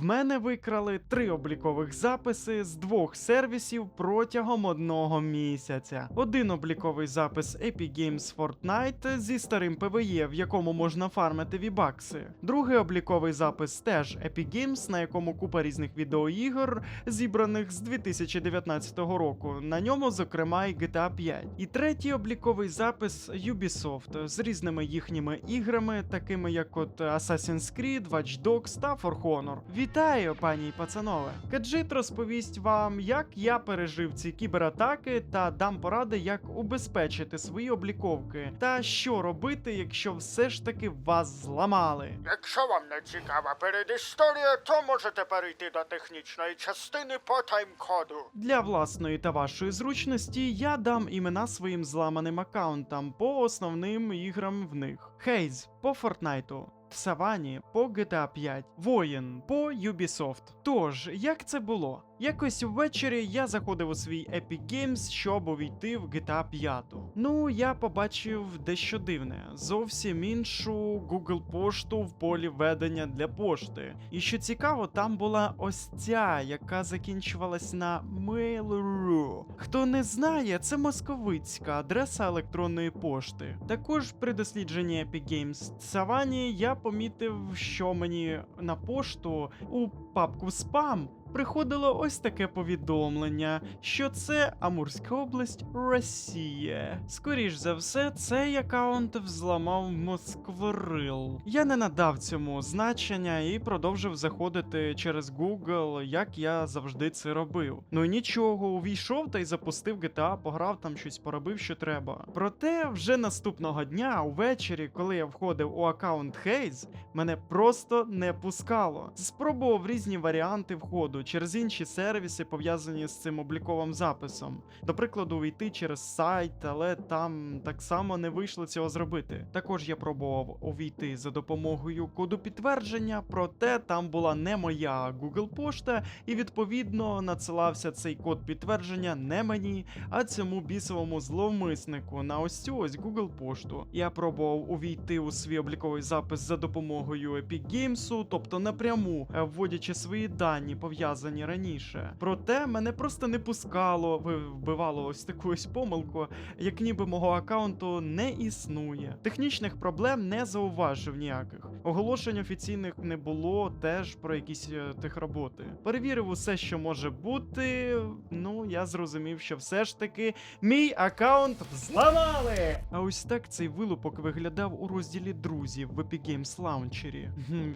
В мене викрали три облікових записи з двох сервісів протягом одного місяця. Один обліковий запис Epic Games Fortnite зі старим PvE, в якому можна фармити вібакси. Другий обліковий запис теж Epic Games, на якому купа різних відеоігор, зібраних з 2019 року. На ньому, зокрема, і GTA 5. І третій обліковий запис Ubisoft з різними їхніми іграми, такими як от Assassin's Creed, Watch Dogs та For Honor. Вітаю, пані і пацанове! Каджит розповість вам, як я пережив ці кібератаки та дам поради, як убезпечити свої обліковки, та що робити, якщо все ж таки вас зламали. Якщо вам не цікава передісторія, то можете перейти до технічної частини по тайм-коду. Для власної та вашої зручності я дам імена своїм зламаним аккаунтам по основним іграм в них: Хейз по Фортнайту. Савані по GTA 5, Воїн по Ubisoft. Тож, як це було? Якось ввечері я заходив у свій Epic Games, щоб увійти в GTA 5. Ну, я побачив дещо дивне: зовсім іншу Google пошту в полі ведення для пошти. І що цікаво, там була ось ця, яка закінчувалась на Mail.ru. Хто не знає, це московицька адреса електронної пошти. Також при дослідженні Epic Games Савані я помітив, що мені на пошту у папку спам приходило ось таке повідомлення, що це Амурська область, Росія. Скоріш за все, цей аккаунт взламав Москворил. Я не надав цьому значення і продовжив заходити через Google, як я завжди це робив. Ну і нічого, увійшов та й запустив GTA, пограв там щось, поробив, що треба. Проте вже наступного дня, увечері, коли я входив у аккаунт Haze, мене просто не пускало. Спробував різні варіанти входу через інші сервіси, пов'язані з цим обліковим записом. До прикладу, увійти через сайт, але там так само не вийшло цього зробити. Також я пробував увійти за допомогою коду підтвердження, проте там була не моя Google пошта, і відповідно надсилався цей код підтвердження не мені, а цьому бісовому зловмиснику на ось цю ось Google пошту. Я пробував увійти у свій обліковий запис за допомогою Epic Games, тобто напряму е, вводячи свої дані, пов'язані раніше. Проте мене просто не пускало, вбивало ось таку ось помилку, як ніби мого аккаунту не існує. Технічних проблем не зауважив ніяких. Оголошень офіційних не було теж про якісь е, техроботи. Перевірив усе, що може бути. Ну, я зрозумів, що все ж таки мій аккаунт взламали. А ось так цей вилупок виглядав у розділі друзів в Epic Games Launcher.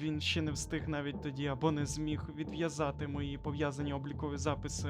Він ще не встиг навіть тоді або не зміг відв'язати мої пов'язані облікові записи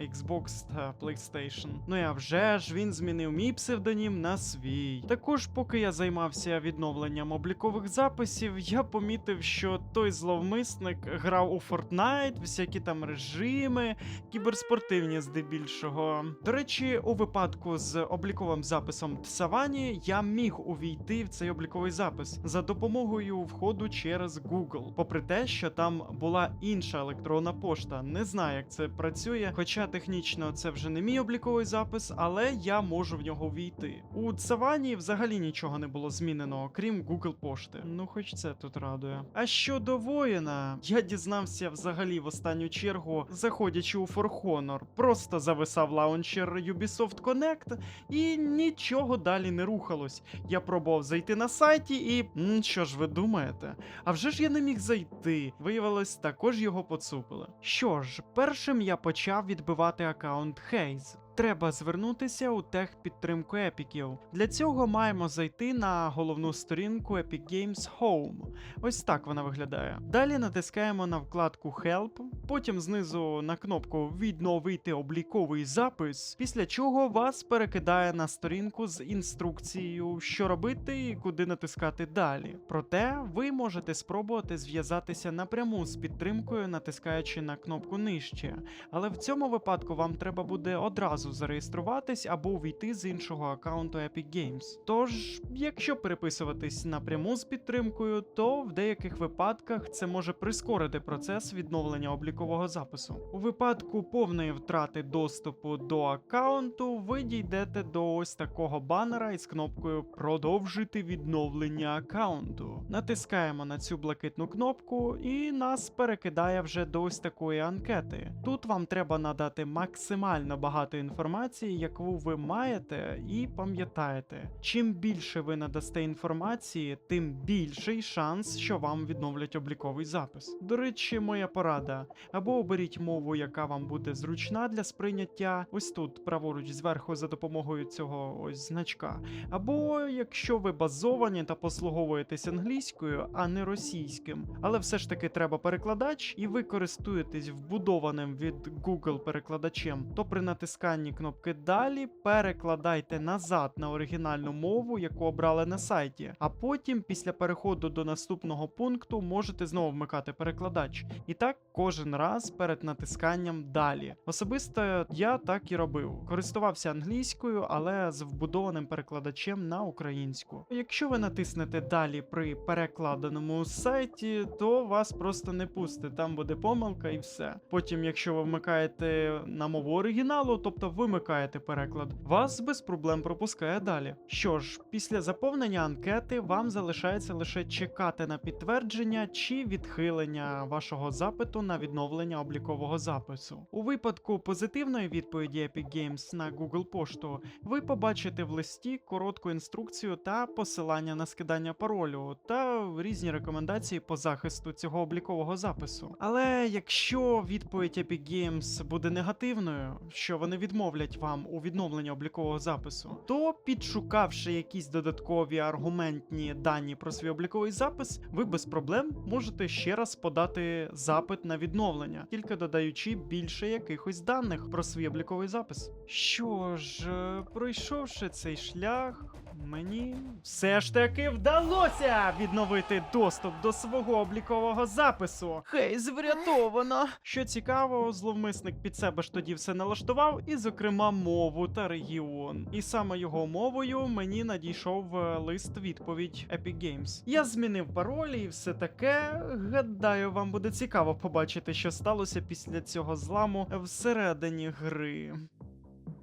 Xbox та PlayStation. Ну а вже ж він змінив мій псевдонім на свій. Також, поки я займався відновленням облікових записів, я помітив, що той зловмисник грав у Fortnite, всякі там режими, кіберспортивні здебільшого. До речі, у випадку з обліковим записом Тсавані я міг увійти в цей обліковий запис за допомогою входу через Google, попри те, що там була інша електронна пошта. Не знаю, як це працює, хоча технічно це вже не мій обліковий запис, але я можу в нього війти. У Цавані взагалі нічого не було змінено, крім Google пошти. Ну, хоч це тут радує. А щодо воїна, я дізнався взагалі в останню чергу, заходячи у For Honor, просто зависав лаунчер Ubisoft Connect і нічого далі не рухалось. Я пробував зайти на сайті і. Що ж ви думаєте? А вже ж я не міг зайти. Виявилось, також його поцупили. Що ж, першим я почав відбивати аккаунт Haze. Треба звернутися у техпідтримку епіків. Для цього маємо зайти на головну сторінку Epic Games Home. Ось так вона виглядає. Далі натискаємо на вкладку Help, потім знизу на кнопку Відновити обліковий запис, після чого вас перекидає на сторінку з інструкцією, що робити і куди натискати далі. Проте ви можете спробувати зв'язатися напряму з підтримкою, натискаючи на кнопку нижче. Але в цьому випадку вам треба буде одразу одразу зареєструватись або увійти з іншого аккаунту Epic Games. Тож, якщо переписуватись напряму з підтримкою, то в деяких випадках це може прискорити процес відновлення облікового запису. У випадку повної втрати доступу до аккаунту, ви дійдете до ось такого банера із кнопкою Продовжити відновлення аккаунту. Натискаємо на цю блакитну кнопку, і нас перекидає вже до ось такої анкети. Тут вам треба надати максимально багато інформації, яку ви маєте, і пам'ятаєте, чим більше ви надасте інформації, тим більший шанс, що вам відновлять обліковий запис. До речі, моя порада: або оберіть мову, яка вам буде зручна для сприйняття, ось тут, праворуч зверху, за допомогою цього ось значка. Або якщо ви базовані та послуговуєтесь англійською, а не російським, але все ж таки треба перекладач, і ви користуєтесь вбудованим від Google перекладачем, то при натисканні кнопки Далі перекладайте назад на оригінальну мову, яку обрали на сайті. А потім, після переходу до наступного пункту, можете знову вмикати перекладач. І так кожен раз перед натисканням далі. Особисто я так і робив. Користувався англійською, але з вбудованим перекладачем на українську. Якщо ви натиснете далі при перекладеному сайті, то вас просто не пустить. Там буде помилка і все. Потім, якщо ви вмикаєте на мову оригіналу, тобто вимикаєте переклад, вас без проблем пропускає далі. Що ж, після заповнення анкети вам залишається лише чекати на підтвердження чи відхилення вашого запиту на відновлення облікового запису. У випадку позитивної відповіді Epic Games на Google пошту ви побачите в листі коротку інструкцію та посилання на скидання паролю та різні рекомендації по захисту цього облікового запису. Але якщо відповідь Epic Games буде негативною, що вони відмовлять вам у відновленні облікового запису, то підшукавши якісь додаткові аргументні дані про свій обліковий запис, ви без проблем можете ще раз подати запит на відновлення, тільки додаючи більше якихось даних про свій обліковий запис. Що ж, е, пройшовши цей шлях. Мені все ж таки вдалося відновити доступ до свого облікового запису. Хей, врятовано. Що цікаво, зловмисник під себе ж тоді все налаштував, і, зокрема, мову та регіон. І саме його мовою мені надійшов е, лист відповідь Epic Games. Я змінив паролі і все таке. Гадаю, вам буде цікаво побачити, що сталося після цього зламу всередині гри.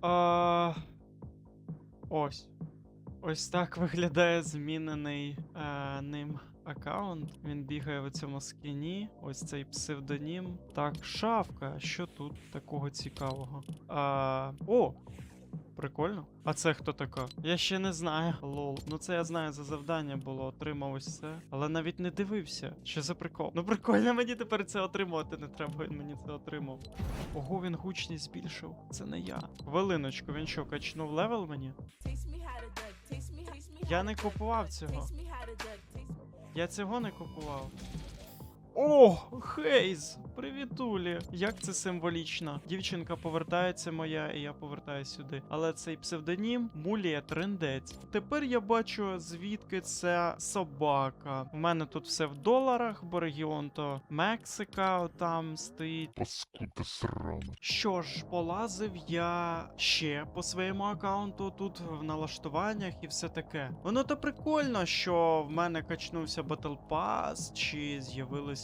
А... Ось. Ось так виглядає змінений е, ним аккаунт. Він бігає в цьому скіні. Ось цей псевдонім. Так, шавка. Що тут такого цікавого? А, о! Прикольно. А це хто така? Я ще не знаю. Лол. Ну це я знаю за завдання було, отримав ось це. Але навіть не дивився. Що за прикол? Ну прикольно, мені тепер це отримувати не треба, він мені це отримав. Ого, він гучність збільшив. Це не я. Хвилиночку, він що, качнув левел мені? Я не купував цього. Я цього не купував. О, Хейз! Привітулі! Як це символічно. Дівчинка повертається моя, і я повертаю сюди. Але цей псевдонім Мулія Трендець. Тепер я бачу, звідки це собака. У мене тут все в доларах, бо регіон то Мексика там стоїть. Паскуда срана. Що ж, полазив я ще по своєму аккаунту тут в налаштуваннях і все таке. Воно то прикольно, що в мене качнувся Battle Pass, чи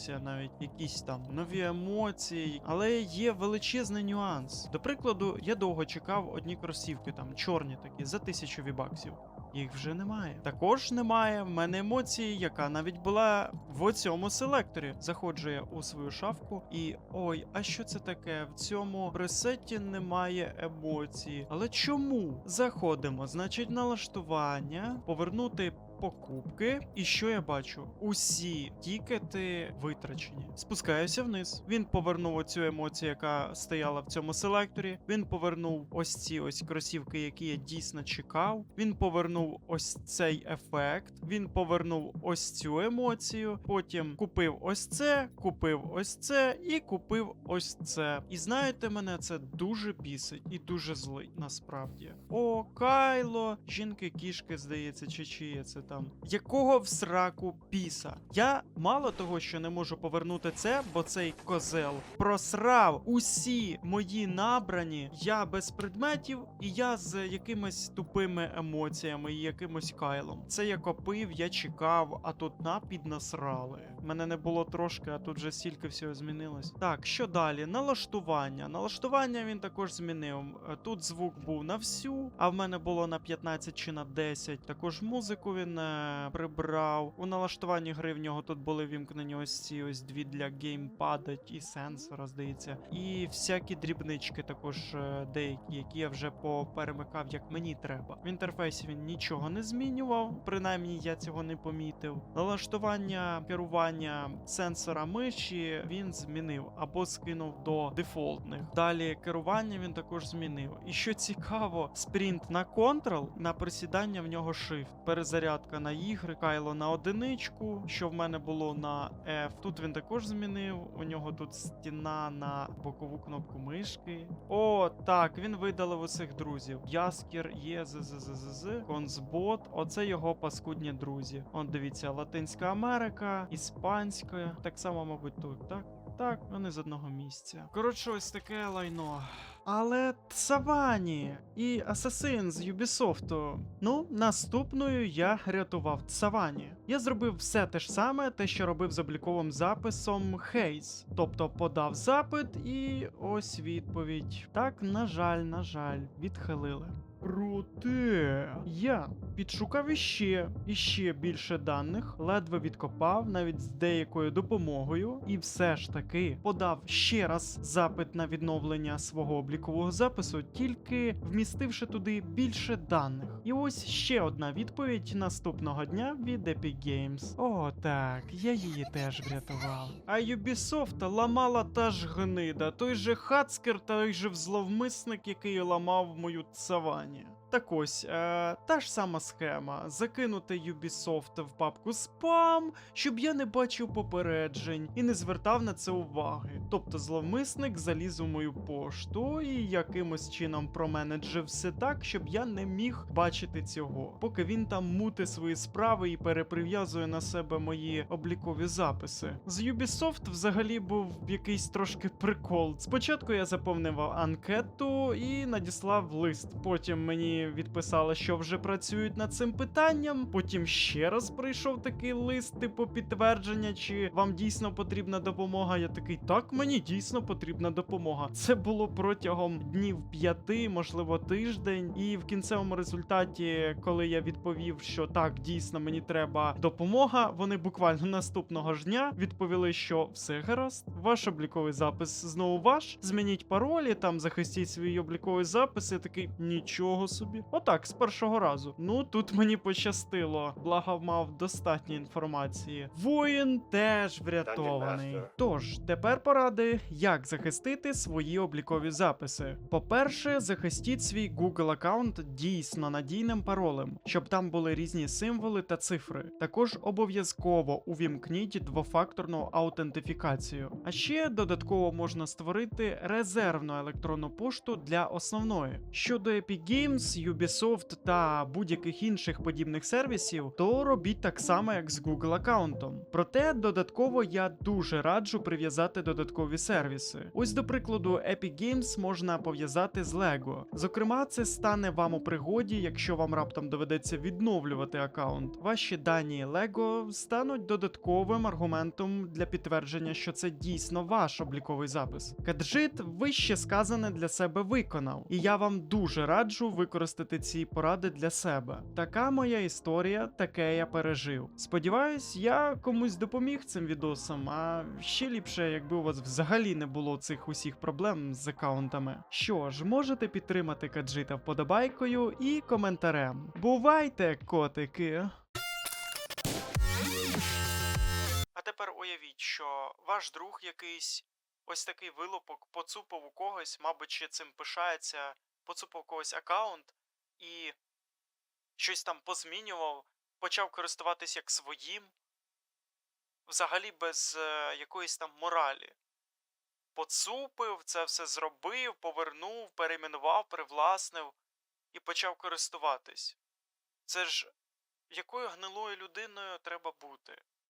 з'явилися навіть якісь там нові емоції, але є величезний нюанс. До прикладу, я довго чекав одні кросівки, там чорні такі, за тисячу вібаксів. Їх вже немає. Також немає в мене емоції, яка навіть була в цьому селекторі. Заходжу я у свою шафку і ой, а що це таке? В цьому пресеті немає емоції. Але чому? Заходимо, значить, налаштування, повернути. Покупки, і що я бачу? Усі тікети витрачені. Спускаюся вниз. Він повернув оцю емоцію, яка стояла в цьому селекторі. Він повернув ось ці ось кросівки, які я дійсно чекав. Він повернув ось цей ефект. Він повернув ось цю емоцію. Потім купив ось це, купив ось це і купив ось це. І знаєте, мене це дуже бісить і дуже злить насправді. О, Кайло, жінки-кішки, здається, чи чиє це там. Якого в сраку піса? Я мало того, що не можу повернути це, бо цей козел просрав усі мої набрані. Я без предметів, і я з якимись тупими емоціями і якимось кайлом. Це я копив, я чекав, а тут на піднасрали. Мене не було трошки, а тут вже стільки всього змінилось. Так, що далі? Налаштування. Налаштування він також змінив. Е, Тут звук був на всю, а в мене було на 15 чи на 10. Також музику він е, прибрав. У налаштуванні гри в нього тут були вімкнені ось ці ось дві для геймпада і сенсора, здається. І всякі дрібнички також е, деякі, які я вже поперемикав, як мені треба. В інтерфейсі він нічого не змінював, принаймні я цього не помітив. Налаштування керування сенсора миші він змінив або скинув до дефолтних. Далі керування він також змінив. І що цікаво, спринт на Ctrl, на присідання в нього Shift. Перезарядка на Y, кайло на одиничку, що в мене було на F. Тут він також змінив. У нього тут стіна на бокову кнопку мишки. О, так, він видалив усіх друзів. Яскір, є ЗЗЗЗ, Консбот. Оце його паскудні друзі. Он дивіться, Латинська Америка, Іспанська. Так само, мабуть, тут, так? Так, вони з одного місця. Коротше, ось таке лайно. Але Цавані і Асасин з Юбісофту. Ну, наступною я рятував Цавані. Я зробив все те ж саме, те, що робив з обліковим записом Хейс. Тобто подав запит і ось відповідь. Так, на жаль, на жаль, відхилили. Проте я підшукав іще, іще більше даних, ледве відкопав, навіть з деякою допомогою, і все ж таки подав ще раз запит на відновлення свого облікового запису, тільки вмістивши туди більше даних. І ось ще одна відповідь наступного дня від Epic Games. О, так, я її теж врятував. А Ubisoft ламала та ж гнида, той же хацкер, той же взловмисник, який ламав мою цавані. Так ось, е, та ж сама схема: закинути Ubisoft в папку спам, щоб я не бачив попереджень і не звертав на це уваги. Тобто зловмисник заліз у мою пошту і якимось чином променеджив все так, щоб я не міг бачити цього, поки він там мути свої справи і переприв'язує на себе мої облікові записи. З Ubisoft взагалі був якийсь трошки прикол. Спочатку я заповнив анкету і надіслав лист. Потім мені відписали, що вже працюють над цим питанням. Потім ще раз прийшов такий лист, типу підтвердження, чи вам дійсно потрібна допомога. Я такий, так, мені дійсно потрібна допомога. Це було протягом днів п'яти, можливо, тиждень. І в кінцевому результаті, коли я відповів, що так, дійсно мені треба допомога, вони буквально наступного ж дня відповіли, що все гаразд, ваш обліковий запис знову ваш. Змініть паролі, там захистіть свій обліковий запис. Я такий нічого собі. Отак, з першого разу. Ну тут мені пощастило. Благо мав достатньо інформації. Воїн теж врятований. Тож, тепер поради, як захистити свої облікові записи. По-перше, захистіть свій Google аккаунт дійсно надійним паролем, щоб там були різні символи та цифри. Також обов'язково увімкніть двофакторну аутентифікацію. А ще додатково можна створити резервну електронну пошту для основної. Щодо Epic Games, Ubisoft та будь-яких інших подібних сервісів, то робіть так само, як з Google аккаунтом. Проте додатково я дуже раджу прив'язати додаткові сервіси. Ось до прикладу, Epic Games можна пов'язати з Lego. Зокрема, це стане вам у пригоді, якщо вам раптом доведеться відновлювати аккаунт. Ваші дані Lego стануть додатковим аргументом для підтвердження, що це дійсно ваш обліковий запис. Каджит вище сказане для себе виконав, і я вам дуже раджу використати ці поради для себе. Така моя історія, таке я пережив. Сподіваюсь, я комусь допоміг цим відосом, а ще ліпше, якби у вас взагалі не було цих усіх проблем з аккаунтами. Що ж, можете підтримати каджита вподобайкою і коментарем. Бувайте, котики! А тепер уявіть, що ваш друг якийсь ось такий вилупок поцупав у когось, мабуть, ще цим пишається, поцупав у когось аккаунт і щось там позмінював, почав користуватись як своїм, взагалі без е, якоїсь там моралі. Поцупив, це все зробив, повернув, перейменував, привласнив і почав користуватись. Це ж Якою гнилою людиною треба бути?